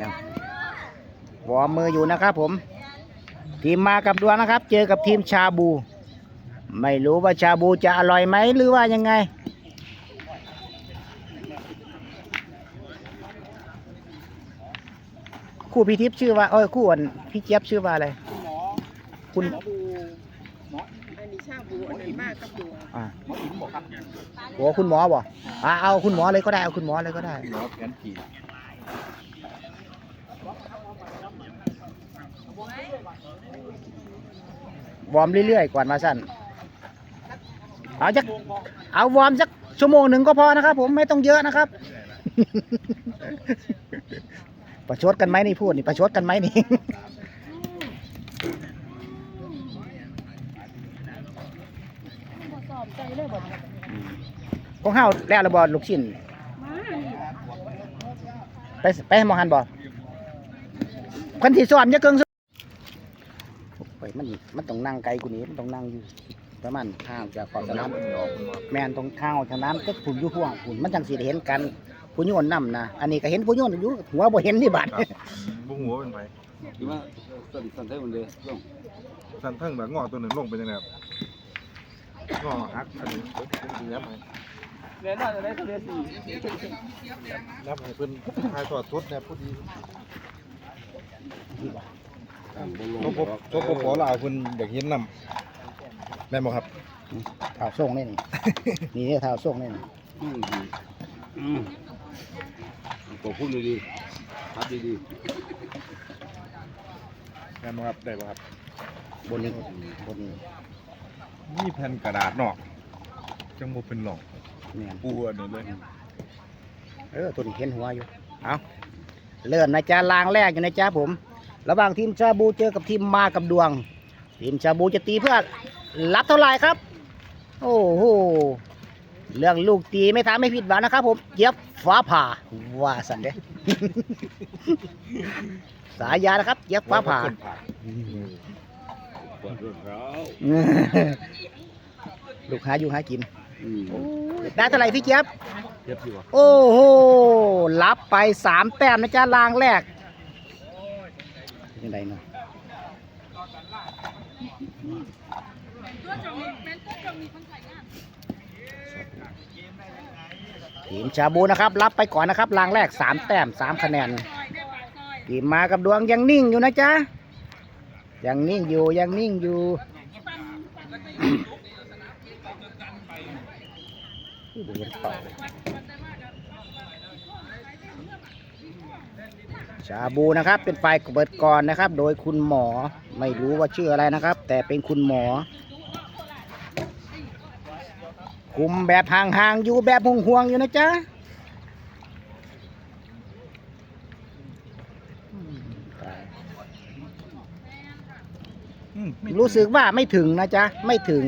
ยังวอร์มมืออยู่นะครับผม ทีมมากับดวงนะครับ เจอกับทีมชาบู ไม่รู้ว่าชาบูจะอร่อยไหมหรือว่ายังไงคู่พี่ทิพย์ชื่อว่าเอ้ยคู่อันพี่เจี๊ยบชื่อว่าอะไรคุณชาบูหมออันนี้ชาบูอันนั้นมากกับดูอ่าโอ้คุณหมอบ่อ่าเอาคุณหมอเลยก็ได้เอาคุณหมอเลยก็ได้หมอแผนผี วอร์มเรื่อยๆก่อนมาสั้นเอาจักเอาวอร์มสักชั่วโมงหนึ่งก็พอนะครับ ผมไม่ต้องเยอะนะครับ ประชดกันไหมนี่พูดนี่ประชดกันไหมนี่ของเฮาแล้วระบอลูกชิ้นไปไปมองหันบ่คันที่สอนจะเกิง สุดโอ้ยมันมันต้องนั่งไกลกูนี้มันต้องนั่งอยู่ประมาณห่างจากขอบสนามเป็นดอกคุณหมอแมนตรงข้างออกจากน้ำก็ผุนอยู่ห่วงผุนมันจังสีเห็นกันผู้โยนนำนะอันนี้ก็เห็นผู้โยนอยู่หัวบ่เห็นที่บัดบุ้งหัวเป็นไปคือว่าสติสันเทมันเลยลงสันเทิงแบบงอตัวหนึ่งลงเป็นยังไงครับงอฮักอันนี้เป็นยับไงเรียนน่าจะได้ทะเลสียับไงเพิ่นทายทอดสดเนี่ยพูดดี โชคโชคขอลาวเพิ่นอยากเห็นนำแม่นบ่ครับเท้าส่งนี่นี่ นี่เท้าส่งนี่นี่อืมอืมตัวพูดดีๆครับดีแม่นบ่ครับได้บ่ครับ บนนี้บนนี้นี่แผ่นกระดาษเนาะจังบ่เป็นหลอกแม่นปูอันนี้เลยเออตัวนี้เห็นหัวอยู่ เอาเริ่มนะจ๊ะลางแรกอยู่นะจ๊ะผม ระหว่างทีมชาบูเจอกับทีมมากับดวง ทีมชาบูจะตีเพื่อรับเท่าไหร่ครับ โอ้โหเรื่องลูกตีไม่ทำให้ผิดหวังนะครับผมเย็บฟ้าผ่าว่าสันเด้สายยานะครับ เย็บฟ้าผ่าๆปวดรุ่นเราลูกหาอยู่หากินอืมได้เท่าไหร่พี่เจี๊ยบเจ็บอยู่บ่โอ้โหรับไปสามแต้มนะจ๊ะลางแรก ยังไงเนาะทีมชาบูนะครับ รับไปก่อนนะครับลางแรกสามแต้มสามคะแนนทีมมากับดวงยังนิ่งอยู่นะจ๊ะยังนิ่งอยู่ยังนิ่งอยู่ที่บริเวณเป่า ชาบูนะครับ เป็นฝ่ายเปิดก่อนนะครับ โดยคุณหมอไม่รู้ว่าชื่ออะไรนะครับ แต่เป็นคุณหมอ คุมแบบห่างๆอยู่แบบห่วงๆอยู่นะจ๊ะรู้สึกว่าไม่ถึงนะจ๊ะ ไม่ถึง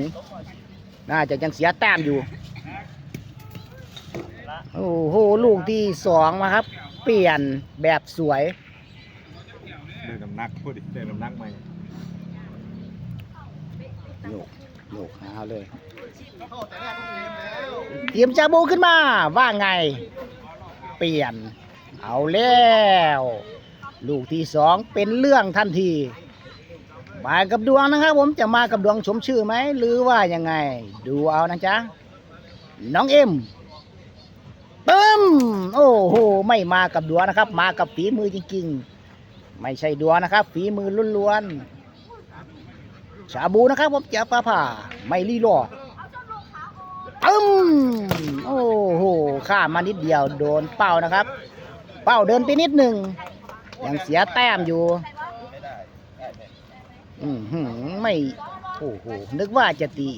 น่าจะยังเสียแต้มอยู่ โอ้โห ลูกที่สองมาครับ เปลี่ยนแบบสวยได้น้ำหนักพูดดิได้น้ำหนักไหมโยกโยกหาเลย เตรียมจาบูขึ้นมา ว่าไง เปลี่ยน เอาแล้ว ลูกที่สองเป็นเรื่องทันทีมากับดวงนะครับ ผมจะมากับดวงสมชื่อไหม หรือว่ายังไง ดูเอานะจ๊ะ น้องเอ็ม ปึ้มโอ้โห ไม่มากับดวนะครับ มากับฝีมือจริงๆ ไม่ใช่ดวนะครับ ฝีมือล้วนๆชาบูนะครับผมจะปลาผ่า ไม่รีรอตึมโอ้โหข้ามานิดเดียวโดนเป้านะครับ เป้าเดินไปนิดหนึ่งยังเสียแต้มอยู่อือไม่โอ้โหนึกว่าจะตี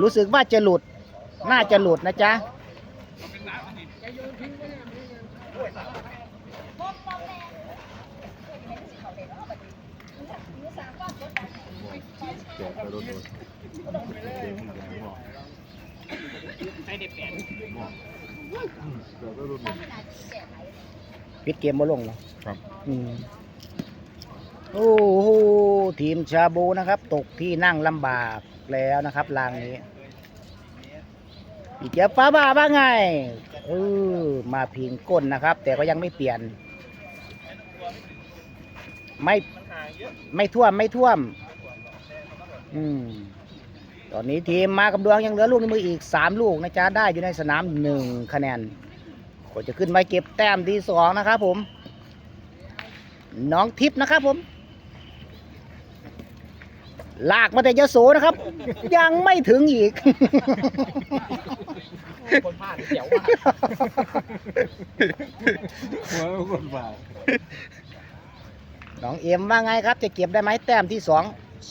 รู้สึกว่าจะหลุด น่าจะหลุดนะจ๊ะ แจกไปรถโดนใช้เด็กแปดแจกไปรถโดนปิดเกมมาลงแล้วครับอืมโอ้โหทีมชาบูนะครับ ตกที่นั่งลำบากแล้วนะครับรางนี้ พี่เจี๊ยบฟ้าบ้าว่าไงเออมาพิงก้นนะครับ แต่ก็ยังไม่เปลี่ยน ไม่ไม่ท่วมไม่ท่วม อืมตอนนี้ทีมมากับดวงยังเหลือลูกในมืออีกสามลูกนะจ๊ะได้อยู่ในสนามหนึ่งคะแนนก็จะขึ้นไปเก็บแต้มที่สองนะครับผม น้องทิพย์นะครับผม ลากมาแต่ยโสนะครับ ยังไม่ถึงอีก คนพลาดเดี๋ยวว่าคนพลาน้องเอ็มว่าไงครับ จะเก็บได้ไหมแต้มที่สอง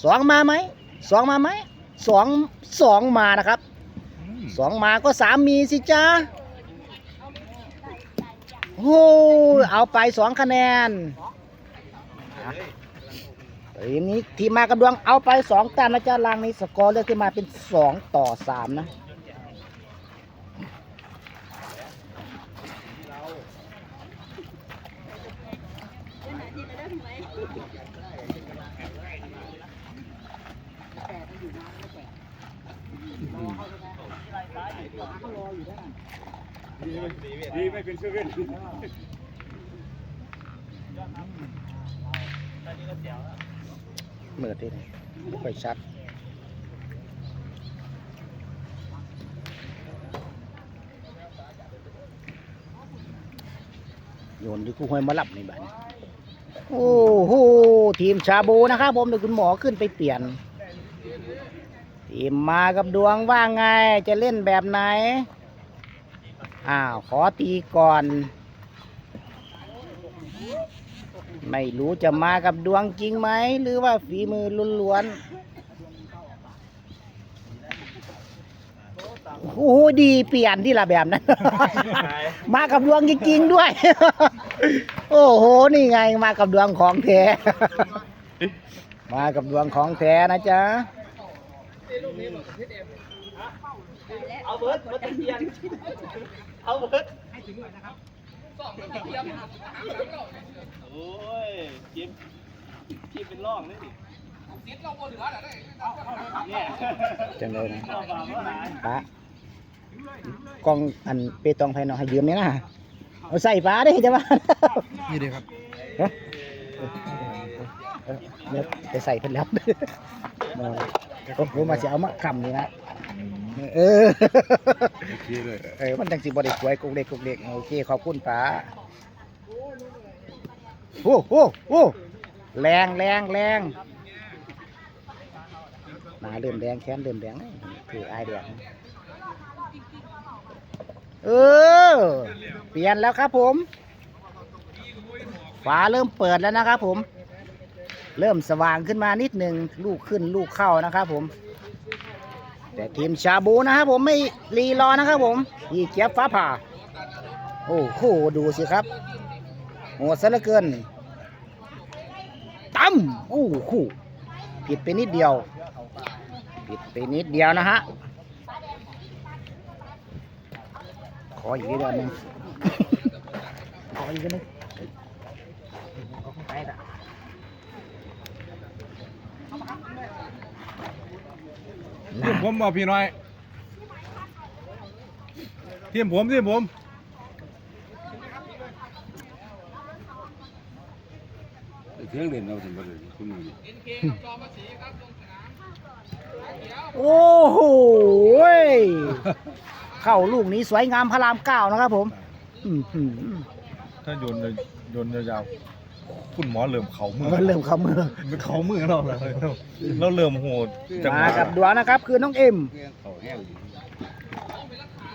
สองมาไหมสองมาไหมสองสองมานะครับสองมาก็สามมีสิจ้าโอ้เอาไปสองคะแนน ทีนี้ทีมมากับดวงเอาไปสองแต้มนะจ๊ะลางนี้สกอร์เลือกขึ้นมาเป็นสองต่อสามนะดีไม่เป็นเซเว่นยอดน้ำตอนนี้ก็เสียวแล้ว มื่อที่ไหนไม่ค่อยชัดโยนที่คู่ห้วยมาลับในบ้านโอ้โหทีมชาบูนะครับผมเดี๋ยวคุณหมอขึ้นไปเปลี่ยน ทีมมากับดวงว่าไงจะเล่นแบบไหน อ้าว ขอตีก่อน ไม่รู้จะมากับดวงจริงไหม หรือว่าฝีมือล้วนๆ โอ้โหดีเปลี่ยนที่ละแบบนั้น มากับดวงจริงๆด้วย โอ้โห นี่ไงมากับดวงของแท้ มากับดวงของแท้นะจ๊ะเอาเบิร์ดเบิร์ดตะเพียนเอาเบิร์ด โอ้ยจิ้มจิ้มเป็นร่องนี่ดิเนี่ยจังเลยนะเอามาเมื่อไหร่ปะกล้องอันเปตองไฟนองให้ยืมเนี่ยนะเอาใส่ฟ้าได้จะว่านี่เลยครับเออเดี๋ยไปใส่เพิ่นแล้วมาโอ้โหมาจะเอามาคำนี่นะเออโอเคเลยเออมันจังสิบ่ได้สวยกุกเล็กกุกเล็กโอเคขอบคุณป้า โอ้โหโอ้แรงแรงแรงหนาเริ่มแดงแขนเริ่มแดงถือไอายแดงเออ เปลี่ยนแล้วครับผมฟ้าเริ่มเปิดแล้วนะครับผม เริ่มสว่างขึ้นมานิดหนึ่งลูกขึ้นลูกเข้านะครับผม แต่ทีมชาบูนะครับผมไม่รีรอนะครับผมอีเจี๊ยบฟ้าผ่า โอ้โหดูสิครับ หดซะเหลือเกินตั้มโอ้โหผิดไปนิดเดียว ผิดไปนิดเดียวนะฮะ ขออีกนิดเดียวหนึงขออีกนิดนึงไปละทีมผมบอกพี่น้อยทีมผมทีมผม เที่ยงเด่นเราถึงประเด็นคุณมือโอ้โหยเข้าลูกนี้สวยงามพระรามเก้านะครับผมอื้อหือถ้าโยนเลยโยนยาวๆคุณหมอเริ่มเขามือเริ่มเข้ามือไม่เขามือเราเลยเราเริ่มโหดจังหมาวะกับดวงนะครับ คือน้องเอ็มเขาแห้ง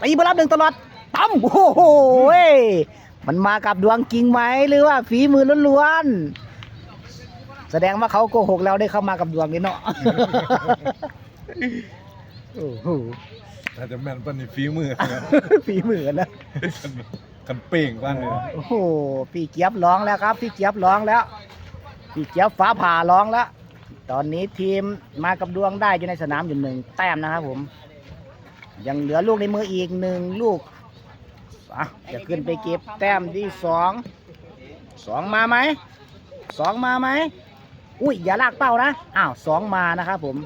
ตีบอลรับหนึ่งตลอดตั้มโอ้โหยมันมากับดวงจริงไหมหรือว่าฝีมือล้วนๆแส ดงว่าเขาโกหกแล้วได้เข้ามากับดวงนี่เนาะโอ้โหถ้าจะแม่นปันนี่ฝีมือนะฝีมือนะกันเป่งบ้านเลยโอ้โหพี่เจี๊ยบร้องแล้วครับ พี่เจี๊ยบร้องแล้ว พี่เจี๊ยบฟ้าผ่าร้องแล้ว ตอนนี้ทีมมากับดวงได้อยู่ในสนามอยู่หนึ่งแต้มนะครับผม ยังเหลือลูกในมืออีกหนึ่งลูกอะจะขึ้นไปเก็บแต้มที่สองสองมาไหมสองมาไหม อุ้ยอย่าลากเป้านะอ้าวสองมานะครับผม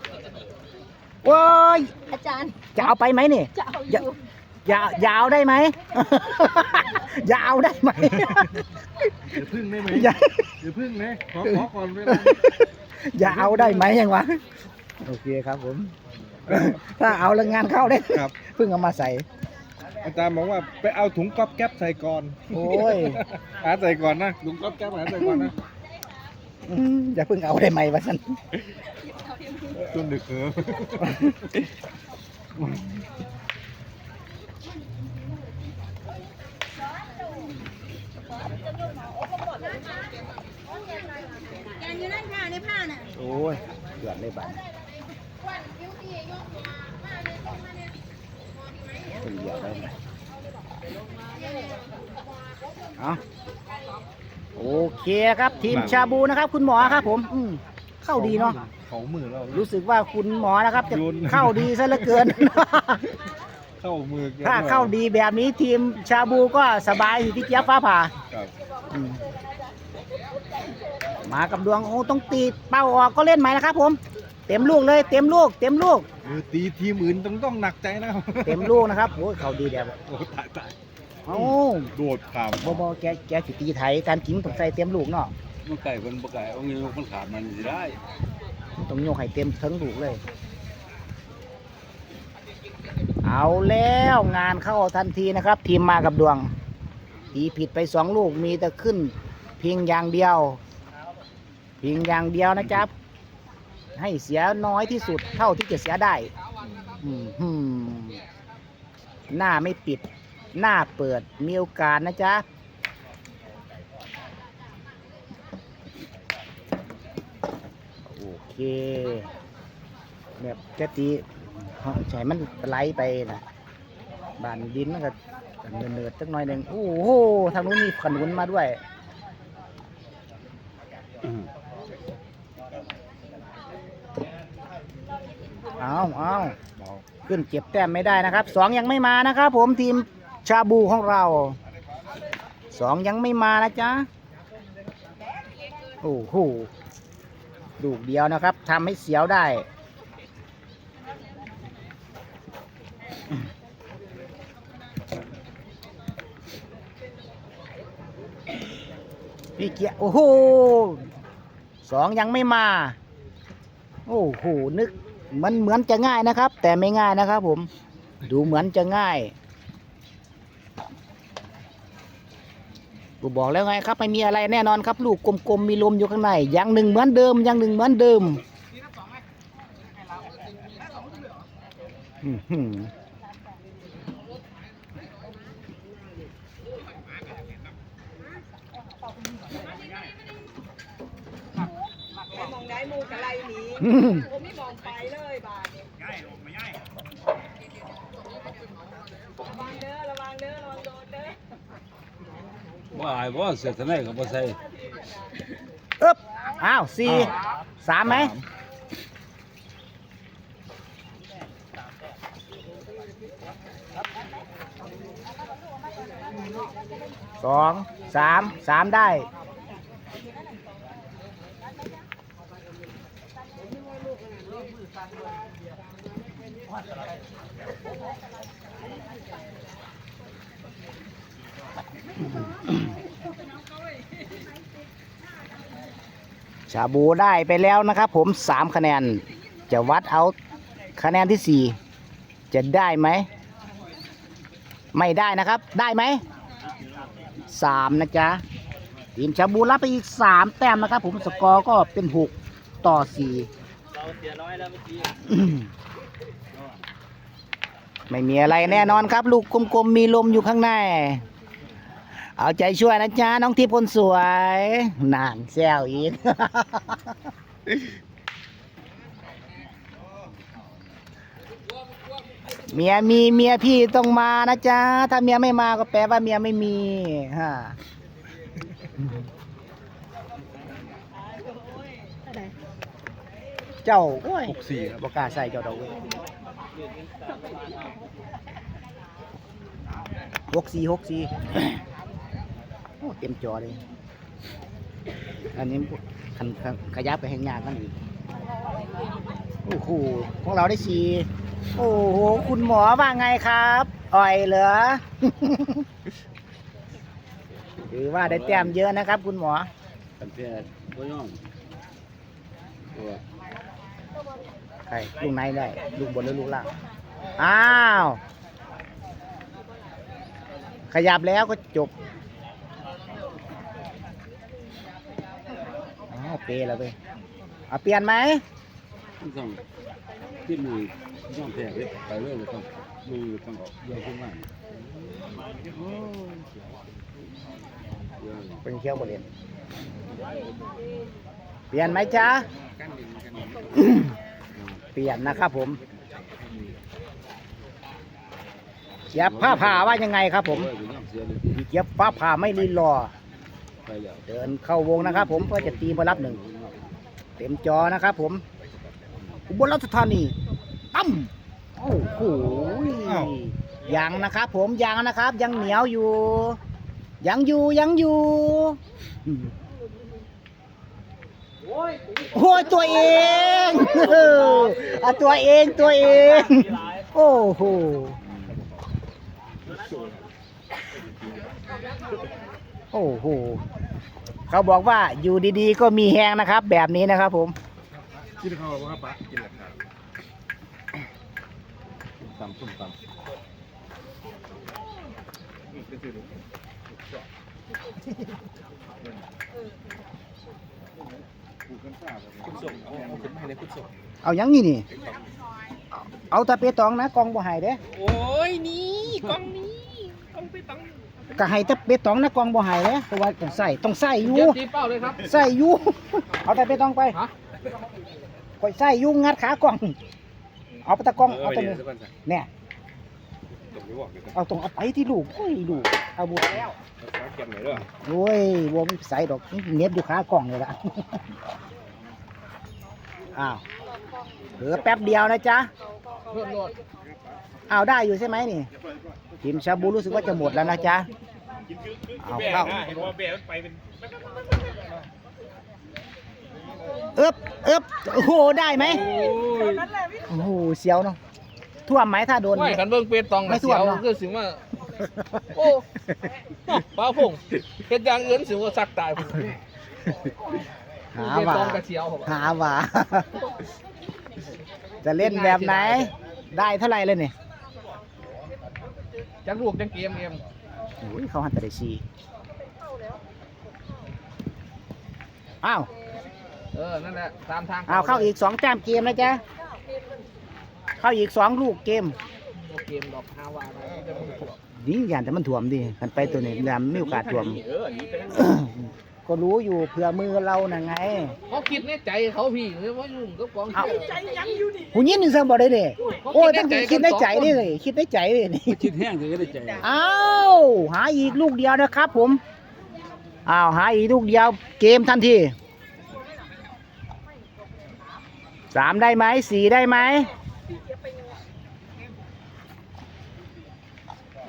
โอ้ยอาจารย์จะเอาไปไหมเนี่ยจะเอาออย่ายู่ยาวยาวได้ไหม ยาวได้ไหมเดี๋ยวพึ่งได้ไหมอย่าเดี๋ยวพึ่งนะขอขอก่อนเวลายาวได้ไหมยังวะโอเคครับผม ถ้าเอาแล้วงานเข้าได้ครับเพิ่งเอามาใส่ อาจารย์บอกว่าไปเอาถุงก๊อบแก๊ปใส่ก่อน โอ้ยหาใส่ก่อนนะถุงก๊อบแก๊ปหาใส่ก่อนนะ อืมอย่าเพิ่งเอาได้ไหมวะสันจนดึกเหรอแกนอยู่นั่นค่ะในผ้าน่ะโอ้ยเดือดเลยบันเป็นเดือดเลยนะเอา โอเคครับทีมชาบูนะครับ คุณหมอครับ ผมอืมเข้าดีเนาะเขามือเรารู้สึกว่าคุณหมอนะครับจะโยนเข้าดีซะเหลือเกิน เข้ามือแกถ้าเข้าดีแบบนี้ทีมชาบูก็สบายอยู่ที่เจี๊ยบฟ้าผ่าครับอืมมากับดวงโอ้ต้องตีเป้าออกก็เล่นใหม่นะครับ ผม เต็มลูกเลยเต็มลูก เต็มลูก เออตีทีมอื่นต้องต้องหนักใจนะครับ เต็มลูกนะครับโอ้ยเขาดีแบบ โอ้ตายตาย เอ้าโดดขามบอบอแกแกสิตีไทยการกินต้องใส่เต็มลูกเนาะมันไก่มันบ่ไก่เอาเงี้ยมันขาดมันสิได้ต้องโยกให้เต็มทั้งลูกเลย เอาแล้วงานเข้าทันทีนะครับ ทีมมากับดวง ตีผิดไปสองลูกมีแต่ขึ้น เพียงอย่างเดียว เพียงอย่างเดียวนะครับ ให้เสียน้อยที่สุดเท่าที่จะเสียได้อืมหืมหน้าไม่ปิด หน้าเปิดมีโอกาสนะจ๊ะโอเค แบบจะตีใช่มันไหลไปนะบานดินมันก็เนิร์ดๆสักหน่อยหนึ่งโอ้โหทางนู้นมีขนุนมาด้วยเอาเอาเบาขึ้นเก็บแต้มไม่ได้นะครับสองยังไม่มานะครับผมทีม ชาบูของเราสองยังไม่มานะจ๊ะโอ้โหลูกเดียวนะครับทำให้เสียวได้พี่เกียร์โอ้โหสองยังไม่มา โอ้โหนึกมันเหมือนจะง่ายนะครับ แต่ไม่ง่ายนะครับผม ดูเหมือนจะง่าย กูบอกแล้วไงครับไม่มีอะไรแน่นอนครับ ลูกกลมๆมีลมอยู่ข้างในอย่างหนึ่งเหมือนเดิมอย่างหนึ่งเหมือนเดิมอื้อหือมองได้มูกอะไรหนีอื้อหือผมไม่มองไปเลยบาดนี้ระวังเด้อระวังเด้อระวังโดนเด้อ บ่อายบ่เสียทนายก็บ่ใส่อึ๊บอ้าวสี่สามไหมสองสามสามได้ ชาบูได้ไปแล้วนะครับ ผมสามคะแนน จะวัดเอาคะแนนที่สี่จะได้ไหม ไม่ได้นะครับ ได้ไหมสามนะจ๊ะ ทีมชาบูรับไปอีกสามแต้มนะครับ ผมสกอร์ก็เป็นหกต่อสี่อืมไม่มีอะไรแน่นอนครับ ลูกกลมๆมีลมอยู่ข้างใน เอาใจช่วยนะจ๊ะน้องทิพย์คนสวยนานแซวอีกเมียมีเมียพี่ต้องมานะจ๊ะถ้าเมียไม่มาก็แปลว่าเมียไม่มีฮะเจ้าโอ้หกสี่บอกาใส่เจ้าดอกเว้ยหกสี่หกสี่ โอ้เต็มจอเลย อันนี้ขันขันขยับไปแห่งยากกันอีก โอ้โหของเราได้สี่โอ้โห คุณหมอว่าไงครับ อ่อยเหรอ ถือว่าได้แต้มเยอะนะครับ คุณหมอกันแท้ก็ย่อมตัวใครลูกไหนได้ ลูกบนหรือลูกล่าง อ้าว ขยับแล้วก็จบ อ้าว เปแล้วไปเอาเปลี่ยนไหมต้องที่มือย่อมแท้เลยไปเลยเลยต้องมือต้องออกเยอะขึ้นมากเป็นเคี้ยวบริเวณเปลี่ยนไหมจ๊ะเปลี่ยนนะครับผมเย็บผ้าผ่าว่ายังไงครับผมเย็บผ้าผ่าไม่รีรอ เดินเข้าวงนะครับ ผมเพื่อจะตีบอลรับหนึ่งเต็มจอนะครับ ผมอุบลราชธานีตั้มโอ้โหยังนะครับ ผมยังนะครับ ยังเหนียวอยู่ ยังอยู่ยังอยู่โอ้ยตัวเองอะตัวเองตัวเอง โอ้โห โอ้โหเขาบอกว่าอยู่ดีๆ ก็มีแหงนะครับ แบบนี้นะครับผมกินข้าวว่าปะกินแล้วครับตำส้มตำเอาอาขึ้นมาให้เลยคุณส่งเอายังนี่นี่ เอาตะเปตองนะกองบ่หายเด้ โอ้ยนี่กองนี้กองไปตัง ก็ให้ตะเปตองนะกองบ่ใหายเด้เพราะว่าต้องใส่ต้องใส่อยู่เดี๋ยวตีเป้าเลยครับ ใส่อยู่ เอาตะเปตองไปฮะก่อยใส่อยู่งัดขากอง เอาไปตะกองเอาตัวนี้เนี่ยตรงนี้บอกเลยครับเอาตรงเอาไปที่ลูกโอ้ยลูกเอาบัวแล้วฟ้าเก็บหน่อยด้วยโอ้ยบัวมันใส่ดอกเน็บอยู่ขากล่องเลยละอ้าวเหลือแป๊บเดียวนะจ๊ะโลดโลด เอาได้อยู่ใช่ไหมนี่ทีมชาบูรู้สึกว่าจะหมดแล้วนะจ๊ะเอาเข้าเห็นว่าเบะมันไปเป็นเอ๊บเอ๊บโอ้โหได้ไหมโอ้โหเสียวเนาะท่วมไหมถ้าโดนไม่ขันเบิ้งเปตองไม่นะท่เสีวมยวเนอะคือสิว่าโอ้ป้าพงเฮ็ดอย่างอื่นสิว่าสักตายผมหาเปว่าตองกับเสียวผมหาว่าจะเล่นแบบไหน ได้เท่าไหร่เลยเนี่ย จักลูกจังเกมเกมโอ้ยเขาหันแต่ได้ซีอ้าวเออนั่นแหละตามทางอ้าวเข้าอีกสองแต้มเกมนะจ๊ะเข้าอีกสองลูกเกมโอเกมดอกฮาวาไปจะมันถูกนี่อย่านแต่มันถ่วมดิมันไปตัวนี้แล้วไม่มีโอกาสถ่วมเออนี่เป็น ก็รู้อยู่เผื่อมือเราน่ะไงเขาคิดในใจเขาพี่หรือว่ายุ่งกับกองเอาเชียร์หูยินหนึ่งเสมบอกได้เลยเขาโอ้ยคิต้องดในใจคิดในใจกันสองคนนี่เลยคิดในใจเลยนี่คิดแห้งเลยก็ได้ใจอ้าวหาอีกลูกเดียวนะครับ ผมอ้าวหาอีกลูกเดียว เกมทันทีสามได้ไหมสี่ได้ไหม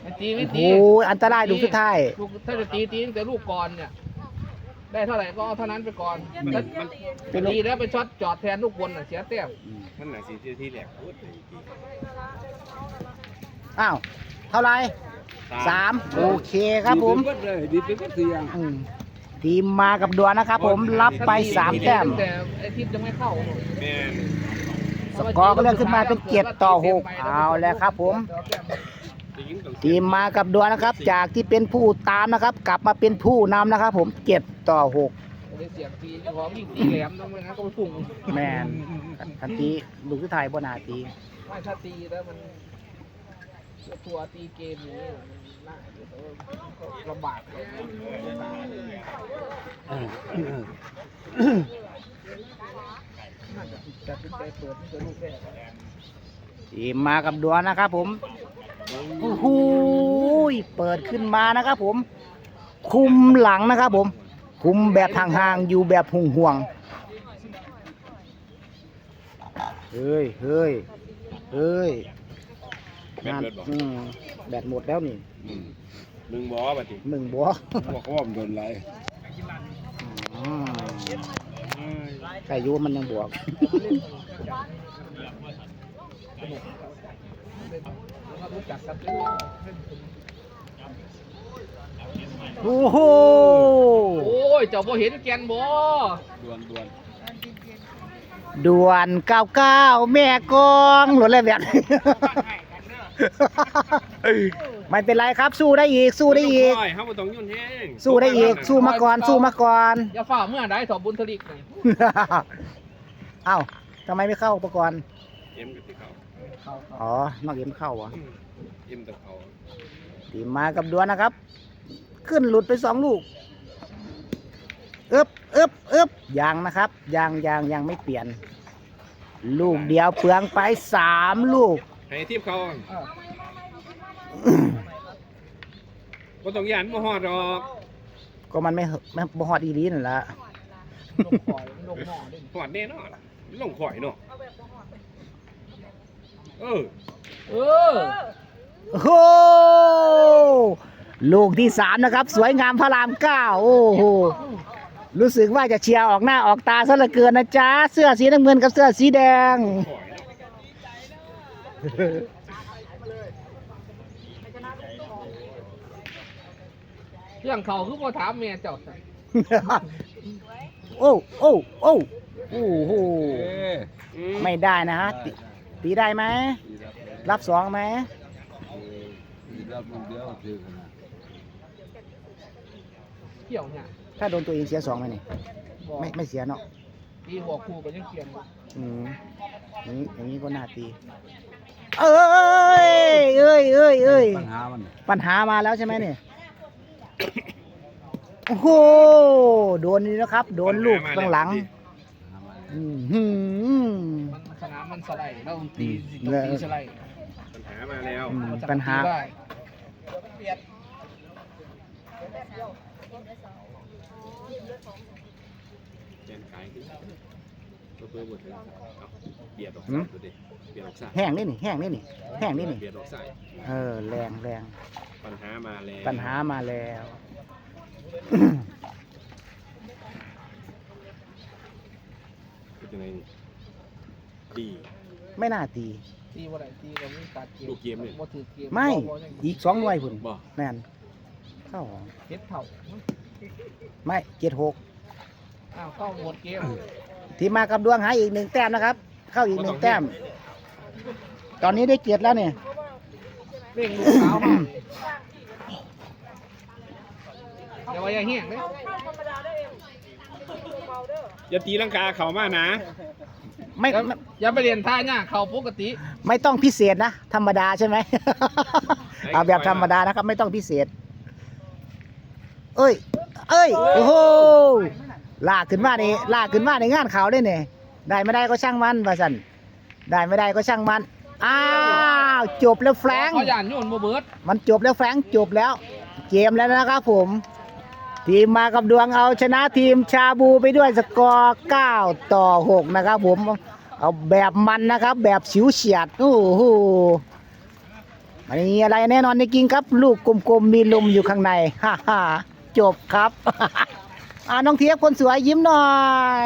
ไม่ตีโอ้ไม่โหตีอันตรายลูกสุดท้ายลูกถ้าจะตีตีตั้งแต่ลูกก่อนเนี่ย ได้เท่าไหร่ก็เอาเท่านั้นไปก่อนถ้าเป็นลูกตีแล้วไปช็อตจอดแทนลูกบนน่ะเสียแต้มมันหนาสีที่ที่แหลกพูดอ้าว เท่าไหรสามโอเคครับผม ดีเป็นวัดเลยดีเป็นวัดสี่อย่างอืมทีมมากับดวนนะครับผมรับไปสามแต้ม แต่ไอ้ทิพย์ยังไม่เข้าแม่น สกอร์ก็เลื่อนขึ้นมาเป็นเจ็ดต่อหกเอาแล้วครับผมได้ยินต้อง ทีมมากับดวนนะครับ จากที่เป็นผู้ตามนะครับ กลับมาเป็นผู้นำนะครับ ผมเจ็ดต่อหกได้เสียงตีเจ้าของยิ่งตีแหลมต้องไม่งั้นก็ไปพุ่งแมนทันทีลูกสุดท้ายบนาตีไม่ถ้าตีแล้วมันตัวตีเกมนี้มันน่าจะลำบากเลยเออเออน่าจะตัดสินใจเปิดที่จะลูกแรกทีมมากับดวนนะครับผม โอ้โหเปิดขึ้นมานะครับผม คุมหลังนะครับผม คุมแบบห่างๆอยู่แบบห่วงๆเฮ้ยเฮ้ยเฮ้ยแม่นเบิดบอกอืมแบตหมดแล้วนี่อืมมึงบอกว่าปฏิมึงบอกบอกเขาว่ามันโดนไหลอืมใครอยูมันยังบวกแล้วก็ รู้จักกันเลยโอ้โหโอ้ยเจ้าบ่เห็นแกนบ่ดวนดวนด่วนเก้าเก้าแม่กองหลุดเลยแบบไม่เป็นไรครับสู้ได้อีกสู้ได้อีกเฮาบ่ต้องยุ่นแห้งสู้ได้อีกสู้มาก่อนสู้มาก่อนอย่าฝ่าเมื่อใดถอบุญทลิกนี่เอ้าทำไมไม่เข้าอุปกรณ์เอ็มกับที่เขา เข้าอ๋อนอกเอ็มเข้าวะเอ็มกับเขาทีมมากับดวนนะครับ ขึ้นหลุดไปสองลูกอึบอึบอึบยังนะครับยังยังยังไม่เปลี่ยน ลูกเดียวเปลืองไปสามลูกให้ทีมเขาเออบ่ต้องย่านบ่ฮอดดอก ก็มันไม่เหอะไม่บ่ฮอดอีรีนั่นละลงปล่อยลงหม้อดิฮอดแน่นอนลงข่อยเนาะ เออ เออ โอ้โหลูกที่สามนะครับ สวยงามพระรามเก้าโอ้โหรู้สึกว่าจะเชียร์ออกหน้าออกตาซะเหลือเกินนะจ๊ะ เสื้อสีน้ำเงินกับเสื้อสีแดงข่อยเนาะเรื่องเขาคือบ่ถามแม่เจ้าจ้ะโอ้โอ้โอ้โอ้โห เอ้ยไม่ได้นะฮะตี ตีได้ไหมรับสองไหมรับมันเดียวคือขนาดเกี่ยวเนี่ยถ้าโดนตัวเองเสียสองไหมนี่บ่ไม่ไม่เสียเนาะ ตีหัวครูก็ยังเขียนอืมอย่างนี้อย่างนี้ก็น่าตี เอ้ย เอ้ยเอ้ยเอ้ย ปัญหามันปัญหามาแล้วใช่ไหมเนี่ย โอ้โห โดนนี่นะครับ โดนลูกข้างหลังอือหือมัน สนามมันสไลด์แล้วตีสิเอต้องอตีสไลด์ปัญหามาแล้วอืมมันจะปัญหา ตีได้แกนขายคือก็เพื่อบ่ถึงเอาเบียดออกหืซ้ามยตัวดิเบียดออกซ้ายแห้งนี่นี่แห้งนี่นี่แห้งนี่นี่เบียดออกซ้ายเออแรงแรงปัญหามาแล้วปัญหามาแล้ว เป็นยังไงนี่ ดี ไม่น่าตี ตีบ่ได้ตีก็มีตัดเกมลูกเกมนี่ บ่ถือเกมไม่ บ่บ่ยังอีกสองหน่วยพุ่นบ่แม่นเข้าเฮ็ดเท่าไม่เจ็ดหกอ้าวเข้าหมดเกมทีมมากับดวงหาอีกหนึ่งแต้มนะครับ เข้าอีกหนึ่งแต้ม ตอนนี้ได้เกียรติแล้วเนี่ย เร่งลูกสาวมาอย่าว่าอย่าเหี้ยงเด้ออย่าตีลังกาเขามานะ ไม่อย่าไม่อย่าไปเรียนท่าเนี่ยเข้าปกติ ไม่ต้องพิเศษนะ ธรรมดาใช่ไหม เอาแบบธรรมดานะครับ ไม่ต้องพิเศษ เอ้ย เอ้ย โอ้โหลากขึ้นมานี่ลากขึ้นมาในงานเขาวได้เนี่ยได้ไม่ได้ก็ช่างมันว่าสันได้ไม่ได้ก็ช่างมัน อ้าวจบแล้วแฟรงค์เขาย่านโยนบ่เบิดมันจบแล้วแฟรงค์จบแล้ว เกมแล้วนะครับผม ทีมมากับดวงเอาชนะทีมชาบูไปด้วยสกอร์ 9 ต่อ 6 นะครับผม เอาแบบมันนะครับ แบบฉิวเฉียด โอ้โหมันมีอะไรแน่นอนในกิงครับ ลูกกลมๆ มีลมอยู่ข้างใน ฮ่าฮ่าจบครับอ่าน้องเทียบคนสวยยิ้มหน่อย